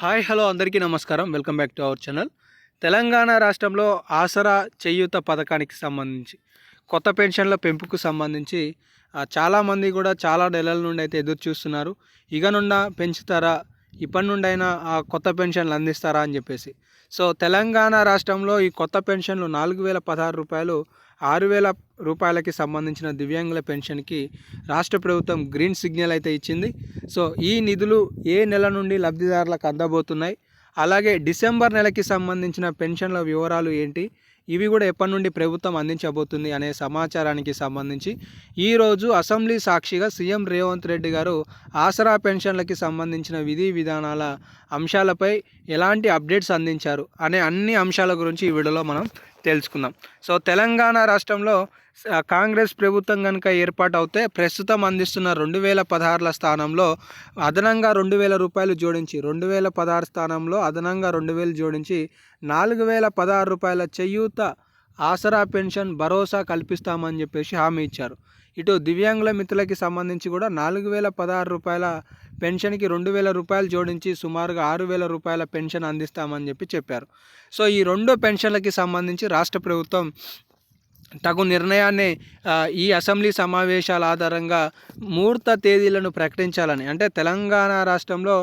Hi hello అందరికీ నమస్కారం. Welcome back to our channel. Telangana రాష్ట్రంలో ఆసరా చేయూత పథకానికి సంబంధించి కొత్త పెన్షన్ల పెంపుకు సంబంధించి చాలామంది కూడా చాలా నెలల నుండి అయితే ఎదురు చూస్తున్నారు. ఇక నుండా పెంచుతారా? ఇప్పటి నుండి అయినా ఆ కొత్త పెన్షన్లు అందిస్తారా అని చెప్పేసి. సో తెలంగాణ రాష్ట్రంలో ఈ కొత్త పెన్షన్లు నాలుగు వేల పదహారు రూపాయలు ఆరు వేల రూపాయలకి సంబంధించిన దివ్యాంగుల పెన్షన్కి రాష్ట్ర ప్రభుత్వం గ్రీన్ సిగ్నల్ అయితే ఇచ్చింది. సో ఈ నిధులు ఏ నెల నుండి లబ్ధిదారులకు అందబోతున్నాయి? అలాగే డిసెంబర్ నెలకి సంబంధించిన పెన్షన్ల వివరాలు ఏంటి? ఇవి కూడా ఎప్పటి నుండి ప్రభుత్వం అందించబోతుంది అనే సమాచారానికి సంబంధించి ఈరోజు అసెంబ్లీ సాక్షిగా సీఎం రేవంత్ రెడ్డి గారు ఆసరా పెన్షన్లకి సంబంధించిన విధి విధానాల అంశాలపై ఎలాంటి అప్డేట్స్ అందించారు అనే అన్ని అంశాల గురించి ఈ వీడియోలో మనం తెలుసుకుందాం. సో తెలంగాణ రాష్ట్రంలో కాంగ్రెస్ ప్రభుత్వం కనుక ఏర్పాటవుతే ప్రస్తుతం అందిస్తున్న రెండు వేల పదహారుల స్థానంలో అదనంగా రెండు వేల రూపాయలు జోడించి రెండు వేల పదహారు స్థానంలో అదనంగా రెండు వేలు జోడించి నాలుగు వేల పదహారు రూపాయల చేయూత ఆసరా పెన్షన్ భరోసా కల్పిస్తామని చెప్పేసి హామీ ఇచ్చారు. ఇటు దివ్యాంగుల మిత్రులకి సంబంధించి కూడా నాలుగు వేల పదహారు రూపాయల పెన్షన్కి రెండు వేల రూపాయలు జోడించి సుమారుగా ఆరు వేల రూపాయల పెన్షన్ అందిస్తామని చెప్పి చెప్పారు. సో ఈ రెండు పెన్షన్లకి సంబంధించి రాష్ట్ర ప్రభుత్వం తగు నిర్ణయాన్ని ఈ అసెంబ్లీ సమావేశాల ఆధారంగా ముహూర్త తేదీలను ప్రకటించాలని అంటే తెలంగాణ రాష్ట్రంలో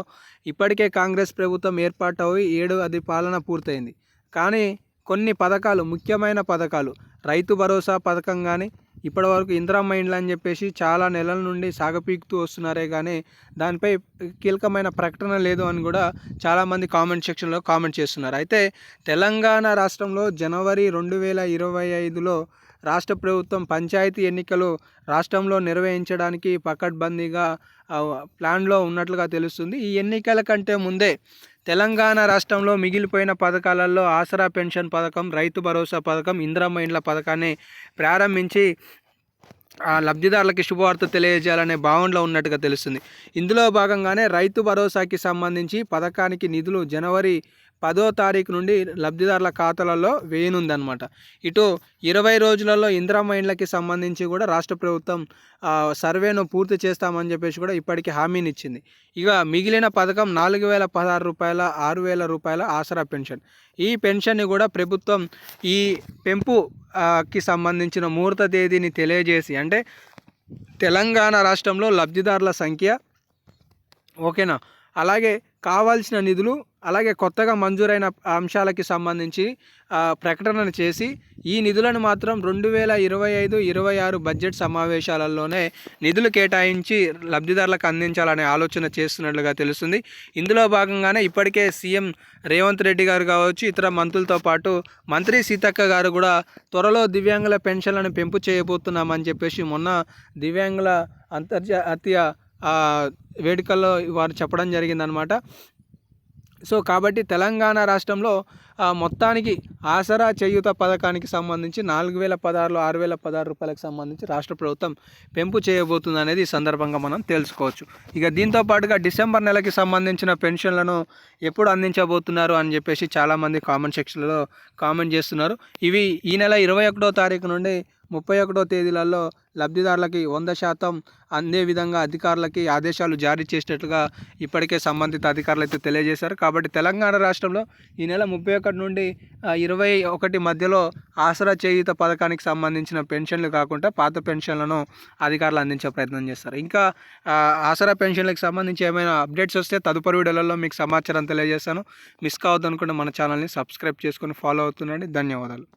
ఇప్పటికే కాంగ్రెస్ ప్రభుత్వం ఏర్పాటు అయి ఏడు అది పాలన పూర్తయింది. కానీ కొన్ని పథకాలు ముఖ్యమైన పథకాలు. రైతు భరోసా పథకం కానీ ఇప్పటివరకు ఇందిరమ్మ ఇండ్లు అని చెప్పేసి చాలా నెలల నుండి సాగపీకుతూ వస్తున్నారే కానీ దానిపై కీలకమైన ప్రకటన లేదు అని కూడా చాలామంది కామెంట్ సెక్షన్లో కామెంట్ చేస్తున్నారు. అయితే తెలంగాణ రాష్ట్రంలో జనవరి రెండు వేల ఇరవై ఐదులో రాష్ట్ర ప్రభుత్వం పంచాయతీ ఎన్నికలు రాష్ట్రంలో నిర్వహించడానికి పకడ్బందీగా ప్లాన్లో ఉన్నట్లుగా తెలుస్తుంది. ఈ ఎన్నికల కంటే ముందే తెలంగాణ రాష్ట్రంలో మిగిలిపోయిన పథకాలలో ఆసరా పెన్షన్ పథకం రైతు భరోసా పథకం ఇందిరమ్మ ఇండ్ల పథకాన్ని ప్రారంభించి ఆ లబ్ధిదారులకి శుభవార్త తెలియజేయాలనే భావనలో ఉన్నట్టుగా తెలుస్తుంది. ఇందులో భాగంగానే రైతు భరోసాకి సంబంధించి పథకానికి నిధులు జనవరి పదో తారీఖు నుండి లబ్ధిదారుల ఖాతాలలో వేయనుందనమాట ఇటు ఇరవై రోజులలో ఇందిరా మైండ్లకి సంబంధించి కూడా రాష్ట్ర ప్రభుత్వం సర్వేను పూర్తి చేస్తామని చెప్పేసి కూడా ఇప్పటికీ హామీనిచ్చింది. ఇక మిగిలిన పథకం నాలుగు వేల పదహారు రూపాయల ఆరు వేల రూపాయల ఆసరా పెన్షన్. ఈ పెన్షన్ని కూడా ప్రభుత్వం ఈ పెంపుకి సంబంధించిన ముహూర్త తేదీని తెలియజేసి అంటే తెలంగాణ రాష్ట్రంలో లబ్ధిదారుల సంఖ్య ఓకేనా? అలాగే కావాల్సిన నిధులు అలాగే కొత్తగా మంజూరైన అంశాలకి సంబంధించి ప్రకటనను చేసి ఈ నిధులను మాత్రం రెండు వేల ఇరవై ఐదు ఇరవై ఆరు బడ్జెట్ సమావేశాలలోనే నిధులు కేటాయించి లబ్ధిదారులకు అందించాలనే ఆలోచన చేస్తున్నట్లుగా తెలుస్తుంది. ఇందులో భాగంగానే ఇప్పటికే సీఎం రేవంత్ రెడ్డి గారు కావచ్చు ఇతర మంత్రులతో పాటు మంత్రి సీతక్క గారు కూడా త్వరలో దివ్యాంగుల పెన్షన్లను పెంపు చేయబోతున్నామని చెప్పేసి మొన్న దివ్యాంగుల అంతర్జాతీయ వేడుకల్లో వారు చెప్పడం జరిగిందనమాట సో కాబట్టి తెలంగాణ రాష్ట్రంలో మొత్తానికి ఆసరా చేయూత పథకానికి సంబంధించి నాలుగు వేల పదహారులో ఆరు వేల పదహారు రూపాయలకు సంబంధించి రాష్ట్ర ప్రభుత్వం పెంపు చేయబోతుంది అనేది ఈ సందర్భంగా మనం తెలుసుకోవచ్చు. ఇక దీంతో పాటుగా డిసెంబర్ నెలకి సంబంధించిన పెన్షన్లను ఎప్పుడు అందించబోతున్నారు అని చెప్పేసి చాలామంది కామెంట్ సెక్షన్లో కామెంట్ చేస్తున్నారు. ఇవి ఈ నెల ఇరవై ఒకటో తారీఖు నుండి ముప్పై ఒకటో తేదీలలో లబ్ధిదారులకి వంద శాతం అందే విధంగా అధికారులకి ఆదేశాలు జారీ చేసినట్లుగా ఇప్పటికే సంబంధిత అధికారులు అయితే తెలియజేశారు. కాబట్టి తెలంగాణ రాష్ట్రంలో ఈ నెల ముప్పై అక్కడి నుండి ఇరవై ఒకటి మధ్యలో ఆసరా చేయుత పథకానికి సంబంధించిన పెన్షన్లు కాకుండా పాత పెన్షన్లను అధికారులు అందించే ప్రయత్నం చేస్తారు. ఇంకా ఆసరా పెన్షన్లకు సంబంధించి ఏమైనా అప్డేట్స్ వస్తే తదుపరి వీడియోలలో మీకు సమాచారం తెలియజేస్తాను. మిస్ కావద్దనుకుంటే మన ఛానల్ని సబ్స్క్రైబ్ చేసుకొని ఫాలో అవుతుండండి. ధన్యవాదాలు.